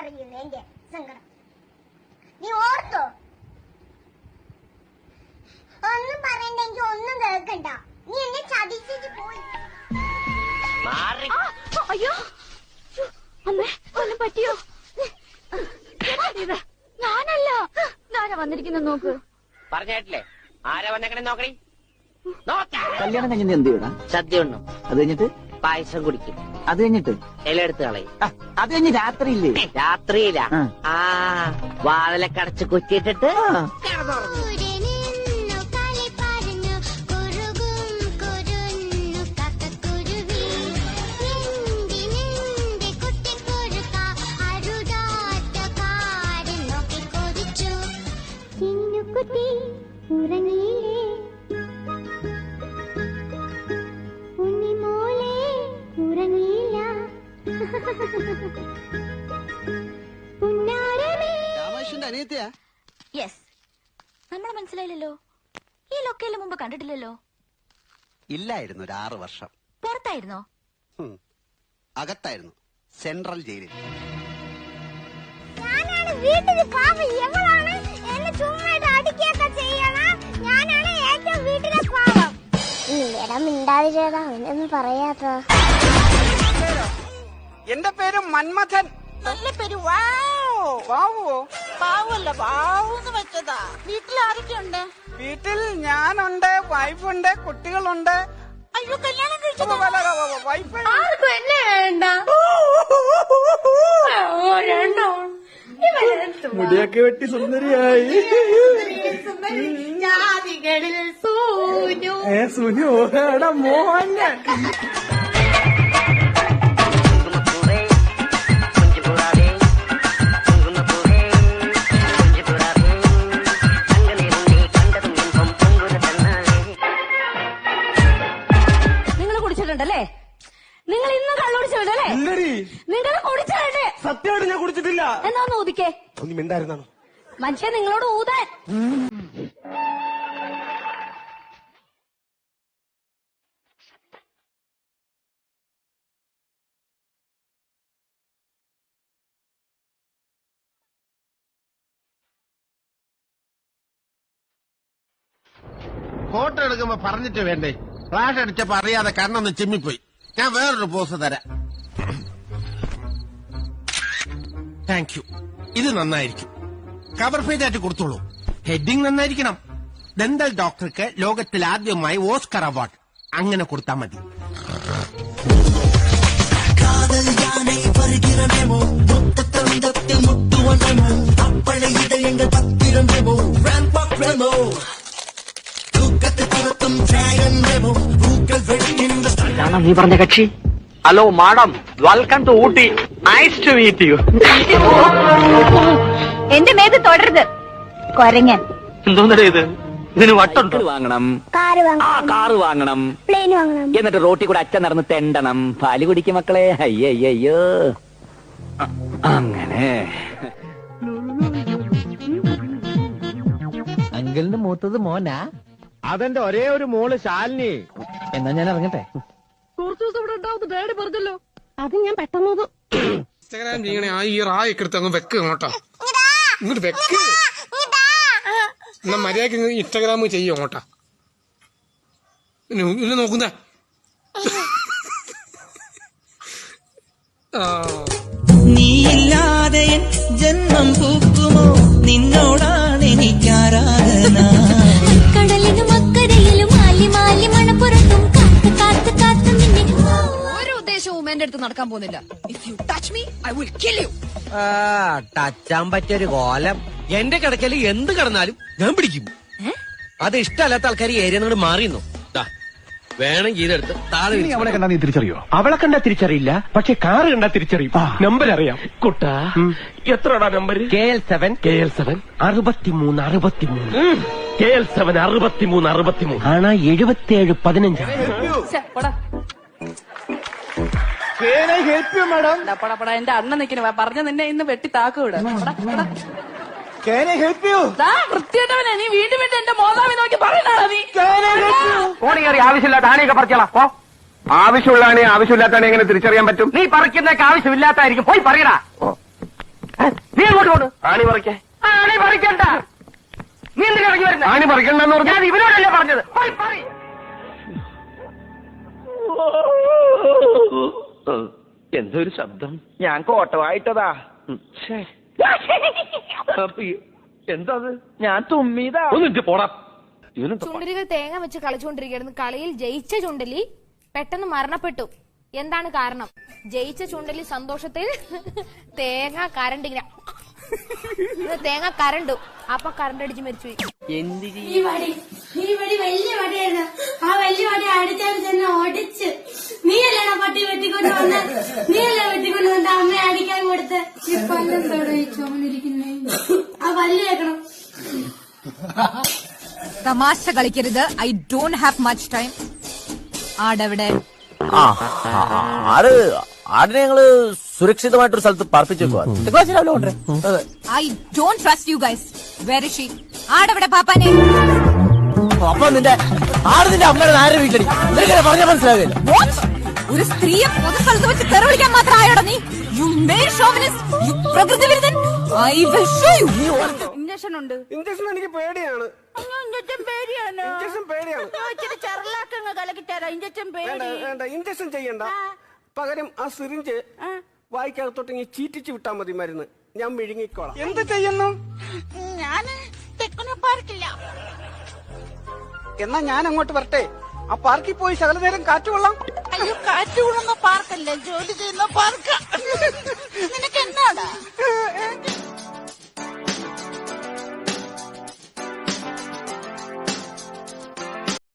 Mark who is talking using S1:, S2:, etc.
S1: അറിയൂ എന്റെ സങ്കടം. നീ ഓർത്തോ? ഒന്നും പറയണ്ടെങ്കിൽ ഒന്നും കേൾക്കണ്ട. നീ എന്നെ ചതിച്ചിട്ട് പോയി.
S2: അയ്യോ. അമ്മേ ഒന്നും പറ്റിയോ? ഞാനല്ല. ഞാനാ വന്നിരിക്കുന്ന നോക്ക്?
S3: പറഞ്ഞേട്ടില്ലേ ആരാ വന്നെങ്ങനെ നോക്കണി? നോക്കാം.
S4: കല്യാണം കഴിഞ്ഞ എന്ത് ചെയ്യണം?
S3: സദ്യ ഉണ്ണും.
S4: അത് കഴിഞ്ഞിട്ട്?
S3: പായസം കുടിക്കും.
S4: അത് കഴിഞ്ഞിട്ട്?
S3: ഇല എടുത്ത് കളയും
S4: അത് കഴിഞ്ഞ് രാത്രിയില്ലേ?
S3: രാത്രിയില.
S4: ആ.
S3: വാതിലൊക്കെ അടച്ച് കുറ്റിയിട്ടിട്ട്
S4: ആ.
S3: കിടന്നുറങ്ങും.
S5: അനിയത്തിയാ?
S2: യെസ് നമ്മളെ മനസ്സിലായില്ലല്ലോ. ഈ ലൊക്കേലും മുമ്പ് കണ്ടിട്ടില്ലല്ലോ.
S5: ഇല്ലായിരുന്നു ഒരു ആറു വർഷം.
S2: പുറത്തായിരുന്നോ.
S5: അകത്തായിരുന്നു സെൻട്രൽ ജയിലിൽ.
S1: ഞാനാണ് വീട്ടിൽ പാവം എവളാണ്? എന്നെ ചുമ്മായിട്ട് അടിക്കുകയൊക്കെ ചെയ്യണം ഞാനാണ് ഏറ്റവും വീട്ടിലെ പാവം. ഇല്ലടാ മിണ്ടാതിരടാ അവനൊന്നും പറയാത്ത
S6: എന്റെ പേര് മന്മഥൻ. നല്ല പേര് വാവോ.
S7: പാവല്ല പാവെന്ന് വെച്ചതാ. വീട്ടിൽ ആരൊക്കെയുണ്ട്
S6: വീട്ടിൽ ഞാനുണ്ട് വൈഫുണ്ട് കുട്ടികളുണ്ട്.
S7: അയ്യോ കല്യാണം കഴിച്ചു
S6: ഓ, അല്ല, അല്ല, അല്ല, വൈഫ്.
S2: ആർക്കും എന്നെ വേണ്ട.
S8: മുടിയൊക്കെ വെട്ടി സുന്ദരിയായി.
S2: സുന്ദരി. സൂനു
S8: ഏ സുനി ഞാൻ കുടിച്ചിട്ടില്ല.
S2: എന്നാന്ന് ഊതിക്കേ.
S8: ഒന്നും മിണ്ടായിരുന്നാണ്?
S2: മനുഷ്യൻ നിങ്ങളോട് ഊതാൻ.
S9: ഫോട്ടോ എടുക്കുമ്പോ പറഞ്ഞിട്ട് വേണ്ടേ? ഫ്ലാഷ് അടിച്ചപ്പോ അറിയാതെ കണ്ണൊന്ന് ചിമ്മിപ്പോയി. ഞാൻ വേറൊരു പോസ് തരാം. താങ്ക് യു ഇത് നന്നായിരിക്കും. കവർ പേജ് ആയിട്ട് കൊടുത്തോളൂ. ഹെഡിങ് നന്നായിരിക്കണം. ദന്തൽ ഡോക്ടർക്ക് ലോകത്തിൽ ആദ്യമായി ഓസ്കർ അവാർഡ് അങ്ങനെ കൊടുത്താൽ മതി.
S4: നീ പറഞ്ഞ കക്ഷി? Hello madam. Welcome to Ooty. Nice to meet you
S2: എന്റെ മേത് തുടരുത്. കൊരങ്ങൻ.
S4: എന്തോന്നടേ ഇത്? ഇതിന് വട്ടുണ്ട്? വാങ്ങണം.
S1: കാറ്
S4: ആ
S1: വാങ്ങണം
S4: കാറ് വാങ്ങണം.
S1: പ്ലെയിൻ വാങ്ങണം.
S4: എന്നിട്ട് റോട്ടിൽ കൂടെ അച്ഛൻ നടന്ന് തെണ്ടണം. പാൽ കുടിക്കും മക്കളെ. അയ്യയ്യോ അങ്ങനെ. അങ്കിളിന് മൂത്തത് മോനാ?
S8: അതെന്റെ ഒരേ ഒരു മോൾ ശാലിനി.
S4: എന്നാ ഞാൻ ഇറങ്ങട്ടെ?
S2: അത് ഞാൻ പെട്ടെന്ന്
S10: ഇൻസ്റ്റാഗ്രാം ചെയ്യണേ ആ ഈ റായൊക്കെ എടുത്ത് അങ്ങ് വെക്ക് അങ്ങോട്ടാ. ഇങ്ങോട്ട് വെക്ക്. എന്നാ മര്യാദയ്ക്ക് ഇൻസ്റ്റാഗ്രാം ചെയ്യും അങ്ങോട്ടാ. ഇന്ന് ഇന്ന് നോക്കുന്ന. ആ.
S7: ഇല്ലാതെ ജന്മം പൂക്കുമോ
S2: നടക്കാൻ പോകുന്നില്ല. If you touch me I will kill you
S6: ടച്ചാൻ പറ്റിയൊരു കോലം. എന്റെ കിടക്കൽ എന്ത് കിടന്നാലും ഞാൻ പിടിക്കും. അത് ഇഷ്ടമല്ലാത്ത ആൾക്കാർ ഏരിയ നിങ്ങൾ മാറിയുന്നു? വേണമെങ്കിൽ ഇതെടുത്ത് താഴെ
S8: നീ അവളെ കണ്ടാ നീ തിരിച്ചറിയോ? അവളെ കണ്ടാ തിരിച്ചറിയില്ല. പക്ഷെ കാറ് കണ്ടാ തിരിച്ചറിയും. നമ്പർ അറിയാം കുട്ട എത്രടാ number? K L seven. K L seven. അറുപത്തിമൂന്ന് അറുപത്തിമൂന്ന്. കെ എൽ സെവൻ അറുപത്തിമൂന്ന് അറുപത്തിമൂന്ന്. ആണ് എഴുപത്തിയേഴ് പതിനഞ്ചാണ്. Help you madam?
S7: പടപട എന്റെ അണ്ണൻ നിക്കണ പറഞ്ഞ നിന്നെ ഇന്ന് വെട്ടി താക്കൂടെ
S8: ഹെൽപ്പ് യു
S7: വൃത്തിയിട്ടവനെ നീ വീണ്ടും വീണ്ടും എന്റെ മോതാവി നോക്കി പറയണാ നീ.
S8: ഫോണി കയറി ആവശ്യമില്ലാത്ത ആണിയൊക്കെ പറിച്ചോളാം. പോ. ആവശ്യമുള്ളതാണ് ആവശ്യമില്ലാത്താണ് എങ്ങനെ തിരിച്ചറിയാൻ പറ്റും? നീ പറിക്കുന്നൊക്കെ ആവശ്യമില്ലാത്തായിരിക്കും പോയി പറയടാ.
S6: നീ അങ്ങോട്ട് ആണി പറിക്കേ. ആണി പറിക്കണ്ട. നീ എന്തിനാ ഇറങ്ങി വരുന്നത് ആണി പറിക്കണ്ടെന്ന് പറഞ്ഞു. ഞാൻ ഇവനോടല്ലേ പറഞ്ഞത്. പോയി പറി. എന്തൊരു ശബ്ദം? ഞാൻ കോട്ടവായിട്ടതാ. എന്താ ഞാൻ തുമ്മിതാ ഒന്നിട്ട് പോടാ. ഇവനും
S11: ചുണ്ടലികൾ തേങ്ങ വെച്ച് കളിച്ചുകൊണ്ടിരിക്കുകയായിരുന്നു കളിയിൽ ജയിച്ച ചുണ്ടലി പെട്ടെന്ന് മരണപ്പെട്ടു. എന്താണ് കാരണം? ജയിച്ച ചുണ്ടലി സന്തോഷത്തിൽ തേങ്ങ കരണ്ട് ഇങ്ങനെ തേങ്ങ കരണ്ടു. അപ്പൊ കരണ്ട് അടിച്ച് മരിച്ചു
S12: എന്ത് ഈ ഇവിടെ വലിയ വടിയായിരുന്നു. ആ വലിയ വടി അടിച്ചാൽ തന്നെ ഒടിച്ച്. നീയല്ലേടാ പട്ടി വെട്ടിക്കൊണ്ട് വന്ന്. നീയല്ലേ വെട്ടിക്കൊണ്ട് വന്ന അമ്മ അടിക്കാൻ കൊടുത്ത്. ഇപ്പൊ എന്തോടെ ചുമന്നിരിക്കുന്നേ? ആ വലിയ കേക്കണം
S2: തമാശ കളിക്കരുത്. I don't have much time ആടെവിടെ?
S13: ആ ആട് ആടിനെ ഞങ്ങൾ സുരക്ഷിതമായിട്ടൊരു സ്ഥലത്ത് പാർപ്പിച്ചേക്കുവാ.
S2: I don't trust you guys very she ആടെവിടെ പാപ്പാനെ?
S13: അപ്പൊ നിന്റെ ആട് നിന്റെ അമ്മയുടെ നാരെ വീട്ടിലടി നിനക്കല്ലേ പറഞ്ഞാൽ മനസ്സിലാകില്ല
S2: ഒരു സ്ത്രീയെ പൊതുസ്ഥലത്ത് വെച്ച് തെറവിളിക്കാൻ മാത്രം ആയോടാ നീ? യു മേൽ ഷോവിനിസ്റ്റ് യു പ്രകൃതി വിരുദ്ധൻ? I will show you
S7: injection ഉണ്ട്
S6: ഇഞ്ചക്ഷൻ എനിക്ക് പേടിയാണ്.
S7: ഇഞ്ചക്ഷൻ പേടിയാണ്?
S6: ഇഞ്ചക്ഷൻ പേടിയാണ്.
S7: ഇച്ചിരി ചെറുലാക്കങ്ങ് കലക്കിട്ടാരാ ഇഞ്ചക്ഷൻ പേടി.
S6: വേണ്ട ഇഞ്ചക്ഷൻ ചെയ്യണ്ട. പകരം ആ സിറിഞ്ച് വായിക്കകത്തോട്ട് ഇങ്ങനെ ചീറ്റിച്ച് വിട്ടാ മതി മരുന്ന്. ഞാൻ വിഴുങ്ങിക്കോളാം എന്ത് ചെയ്യുന്നു?
S7: ഞാൻ തെക്കുനെ പാർക്കില്ല.
S6: എന്നാ ഞാൻ അങ്ങോട്ട് വരട്ടെ? ആ പാർക്കിൽ പോയി ശകല നേരം കാറ്റ് കൊള്ളാം.
S7: അയ്യോ കാറ്റ് കൊള്ളുന്ന പാർക്കല്ലേ? ജോലി ചെയ്യുന്ന പാർക്ക്. നിനക്ക് എന്നാടാ